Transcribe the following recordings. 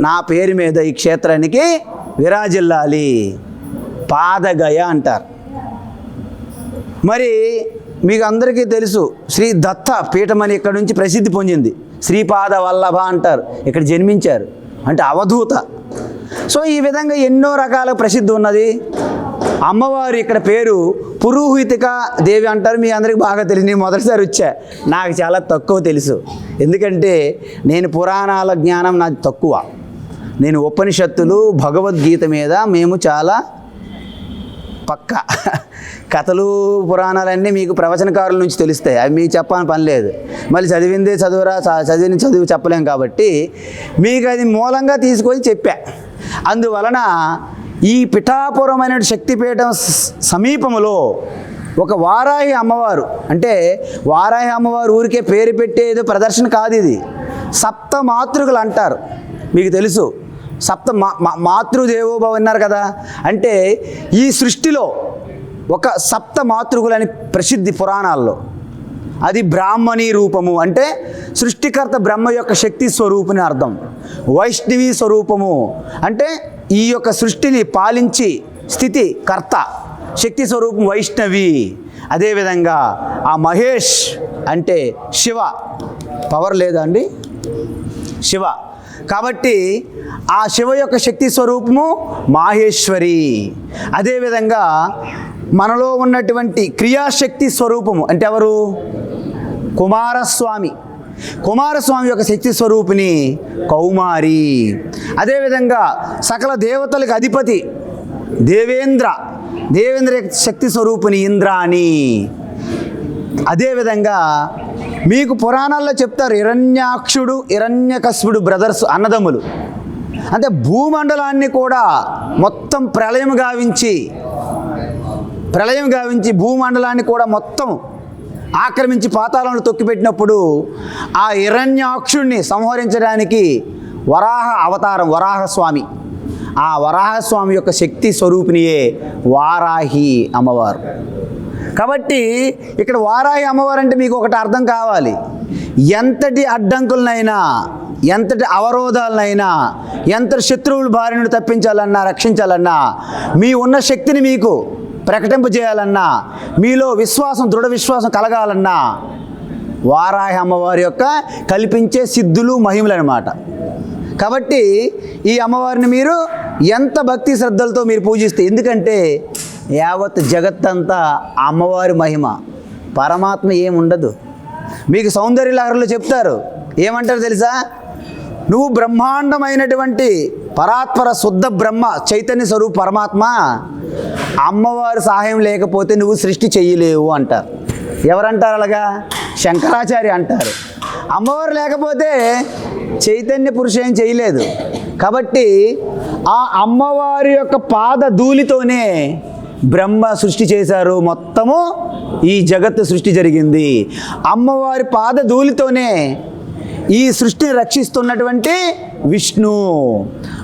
నా పేరు మీద ఈ క్షేత్రానికి విరాజిల్లాలి. పాదగయ అంటారు. మరి మీకు అందరికీ తెలుసు శ్రీ దత్త పీఠం అని ఇక్కడ నుంచి ప్రసిద్ధి పొందింది. శ్రీపాద వల్లభ అంటారు. ఇక్కడ జన్మించారు. అంటే అవధూత. సో ఈ విధంగా ఎన్నో రకాల ప్రసిద్ధి ఉన్నది. అమ్మవారు ఇక్కడ పేరు పురోహితిక దేవి అంటారు. మీ అందరికి బాగా తెలియదు నేను మొదటిసారి వచ్చా. నాకు చాలా తక్కువ తెలుసు. ఎందుకంటే నేను పురాణాల జ్ఞానం నాకు తక్కువ. నేను ఉపనిషత్తులు భగవద్గీత మీద మేము చాలా పక్క. కథలు పురాణాలన్నీ మీకు ప్రవచనకారుల నుంచి తెలుస్తాయి. అవి మీకు చెప్పని పని లేదు. మళ్ళీ చదివిందే చదువురా చ- చదివిన చదువు చెప్పలేం కాబట్టి మీకు అది మూలంగా తీసుకొని చెప్పా. అందువలన ఈ పిఠాపురం అనే శక్తిపీఠం సమీపంలో ఒక వారాహి అమ్మవారు అంటే వారాహి అమ్మవారు ఊరికే పేరు పెట్టేది ప్రదర్శన కాదు ఇది. సప్త మాతృకలు అంటారు. మీకు తెలుసు. సప్త మా మాతృదేవోభవ అన్నారు కదా. అంటే ఈ సృష్టిలో ఒక సప్త మాతృకులని ప్రసిద్ధి పురాణాల్లో. అది బ్రాహ్మణి రూపము అంటే సృష్టికర్త బ్రహ్మ యొక్క శక్తి స్వరూపుని అర్థం. వైష్ణవి స్వరూపము అంటే ఈ యొక్క సృష్టిని పాలించి స్థితి కర్త శక్తి స్వరూపం వైష్ణవి. అదేవిధంగా ఆ మహేష్ అంటే శివ. పవర్ లేదా అండి? శివ. కాబట్టి ఆ శివ యొక్క శక్తి స్వరూపము మాహేశ్వరి. అదేవిధంగా మనలో ఉన్నటువంటి క్రియాశక్తి స్వరూపము అంటే ఎవరు? కుమారస్వామి. కుమారస్వామి యొక్క శక్తి స్వరూపిణి కౌమారి. అదేవిధంగా సకల దేవతలకు అధిపతి దేవేంద్ర. దేవేంద్ర శక్తి స్వరూపిణి ఇంద్రాణి. అదేవిధంగా మీకు పురాణాల్లో చెప్తారు హిరణ్యాక్షుడు హిరణ్యకశ్యుడు బ్రదర్స్ అన్నదమ్ములు. అంటే భూమండలాన్ని కూడా మొత్తం ప్రళయం గావించి ప్రళయం గావించి భూమండలాన్ని కూడా మొత్తం ఆక్రమించి పాతాళంలో తొక్కిపెట్టినప్పుడు ఆ హిరణ్యాక్షుణ్ణి సంహరించడానికి వరాహ అవతారం వరాహస్వామి. ఆ వరాహస్వామి యొక్క శక్తి స్వరూపిణియే వారాహి అమ్మవారు. కాబట్టి ఇక్కడ వారాహి అమ్మవారు అంటే మీకు ఒకటి అర్థం కావాలి. ఎంతటి అడ్డంకులనైనా ఎంతటి అవరోధాలనైనా ఎంత శత్రువుల బారిన తప్పించాలన్నా రక్షించాలన్నా మీ ఉన్న శక్తిని మీకు ప్రకటింపజేయాలన్నా మీలో విశ్వాసం దృఢ విశ్వాసం కలగాలన్నా వారాహి అమ్మవారి యొక్క కల్పించే సిద్ధులు మహిమలు అనమాట కాబట్టి ఈ అమ్మవారిని మీరు ఎంత భక్తి శ్రద్ధలతో మీరు పూజిస్తే ఎందుకంటే యావత్ జగత్తంతా అమ్మవారి మహిమ. పరమాత్మ ఏముండదు. మీకు సౌందర్యలహరలు చెప్తారు. ఏమంటారు తెలుసా? నువ్వు బ్రహ్మాండమైనటువంటి పరాత్పర శుద్ధ బ్రహ్మ చైతన్య స్వరూప పరమాత్మ అమ్మవారి సహాయం లేకపోతే నువ్వు సృష్టి చెయ్యలేవు అంటారు. ఎవరంటారు అలాగా? శంకరాచార్య అంటారు. అమ్మవారు లేకపోతే చైతన్య పురుష ఏం చేయలేదు. కాబట్టి ఆ అమ్మవారి యొక్క పాద ధూళితోనే బ్రహ్మ సృష్టి చేశారు. మొత్తము ఈ జగత్తు సృష్టి జరిగింది. అమ్మవారి పాద ధూళితోనే ఈ సృష్టిని రక్షిస్తున్నటువంటి విష్ణు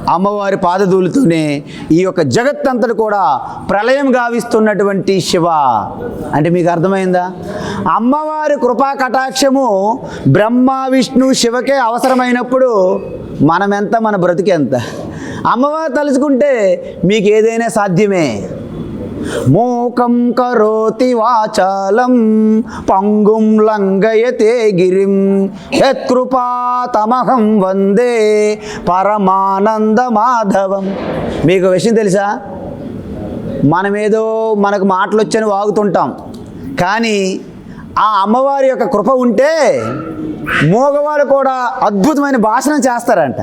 అమ్మవారి పాదధూలుతూనే ఈ యొక్క జగత్తంతటి కూడా ప్రళయం గావిస్తున్నటువంటి శివ. అంటే మీకు అర్థమైందా? అమ్మవారి కృపా కటాక్షము బ్రహ్మ విష్ణు శివకే అవసరమైనప్పుడు మనమెంత మన బ్రతికెంత? అమ్మవారు తలుచుకుంటే మీకు ఏదైనా సాధ్యమే. మూకం కరోతి వాచాలం పంగుం లంఘయతే గిరిం. యత్కృపాతమహం వందే పరమానంద మాధవం. మీకు విషయం తెలుసా? మనమేదో మనకు మాటలు వచ్చని వాగుతుంటాం. కానీ ఆ అమ్మవారి యొక్క కృప ఉంటే మోగవాళ్ళు కూడా అద్భుతమైన భాషణం చేస్తారంట.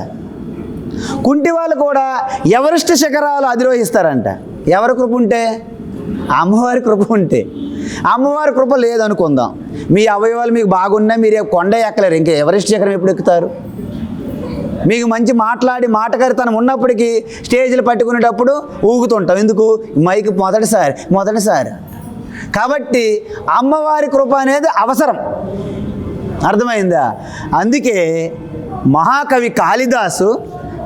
కుంటి వాళ్ళు కూడా ఎవరిష్ట శిఖరాలు అధిరోహిస్తారంట. ఎవరి కృప ఉంటే? అమ్మవారి కృప ఉంటే. అమ్మవారి కృప లేదనుకుందాం. మీ అవయవాలు మీకు బాగున్నా మీరు కొండ ఎక్కలేరు. ఇంకా ఎవరెస్ట్ శిఖరం ఎప్పుడు ఎక్కుతారు? మీకు మంచి మాట్లాడి మాటకరితనం ఉన్నప్పటికీ స్టేజ్లు పట్టుకునేటప్పుడు ఊగుతుంటాం. ఎందుకు? మైక్ మొదటిసారి మొదటిసారి. కాబట్టి అమ్మవారి కృప అనేది అవసరం. అర్థమైందా? అందుకే మహాకవి కాళిదాసు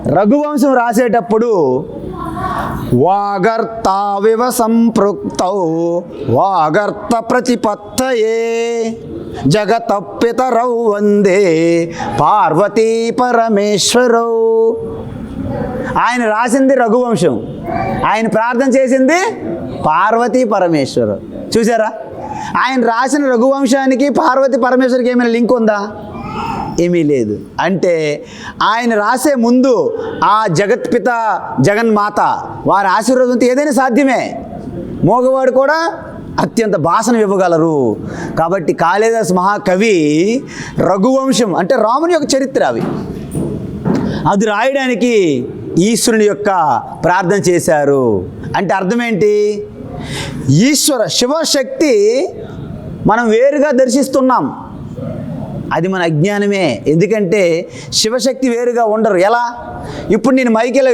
రఘువంశం రాసేటప్పుడు వాగర్తావివ సంపృక్తౌ వాగర్త ప్రతిపత్తయే. జగతపితరౌ వందే పార్వతీ పరమేశ్వరౌ. ఆయన రాసింది రఘువంశం. ఆయన ప్రార్థన చేసింది పార్వతీ పరమేశ్వరు. చూసారా? ఆయన రాసిన రఘువంశానికి పార్వతి పరమేశ్వరికి ఏమైనా లింక్ ఉందా? ఏమీ లేదు. అంటే ఆయన రాసే ముందు ఆ జగత్పిత జగన్మాత వారి ఆశీర్వాదంతో ఏదైనా సాధ్యమే. మోగవాడు కూడా అత్యంత భాషను ఇవ్వగలరు. కాబట్టి కాళిదాస్ మహాకవి రఘువంశం అంటే రాముని యొక్క చరిత్ర అవి. అది రాయడానికి ఈశ్వరుని యొక్క ప్రార్థన చేశారు. అంటే అర్థం ఏంటి? ఈశ్వర శివశక్తి మనం వేరుగా దర్శిస్తున్నాం. అది మన అజ్ఞానమే. ఎందుకంటే శివశక్తి వేరుగా ఉండరు. ఎలా? ఇప్పుడు నేను మైకిల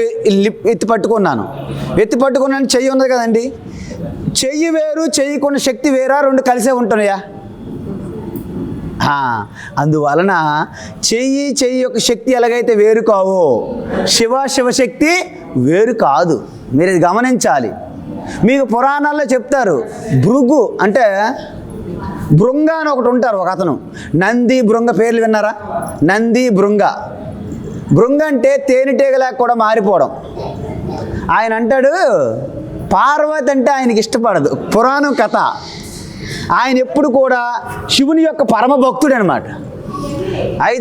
ఎత్తి పట్టుకున్నాను. ఎత్తి పట్టుకున్నాను చెయ్యి ఉన్నది కదండి. చెయ్యి వేరు చెయ్యకున్న శక్తి వేరా? రెండు కలిసే ఉంటున్నాయా? అందువలన చెయ్యి చెయ్యి యొక్క శక్తి ఎలాగైతే వేరు కావో శివ శివశక్తి వేరు కాదు. మీరు ఇది గమనించాలి. మీకు పురాణాల్లో చెప్తారు భృగు అంటే బృంగ అని ఒకటి ఉంటారు ఒక అతను. నంది బృంగ పేర్లు విన్నారా? నంది బృంగ. బృంగ అంటే తేనెటీగలా కూడా మారిపోవడం. ఆయన అంటాడు పార్వతి అంటే ఆయనకి ఇష్టపడదు. పురాణం కథ. ఆయన ఎప్పుడు కూడా శివుని యొక్క పరమ భక్తుడు అనమాట అయితే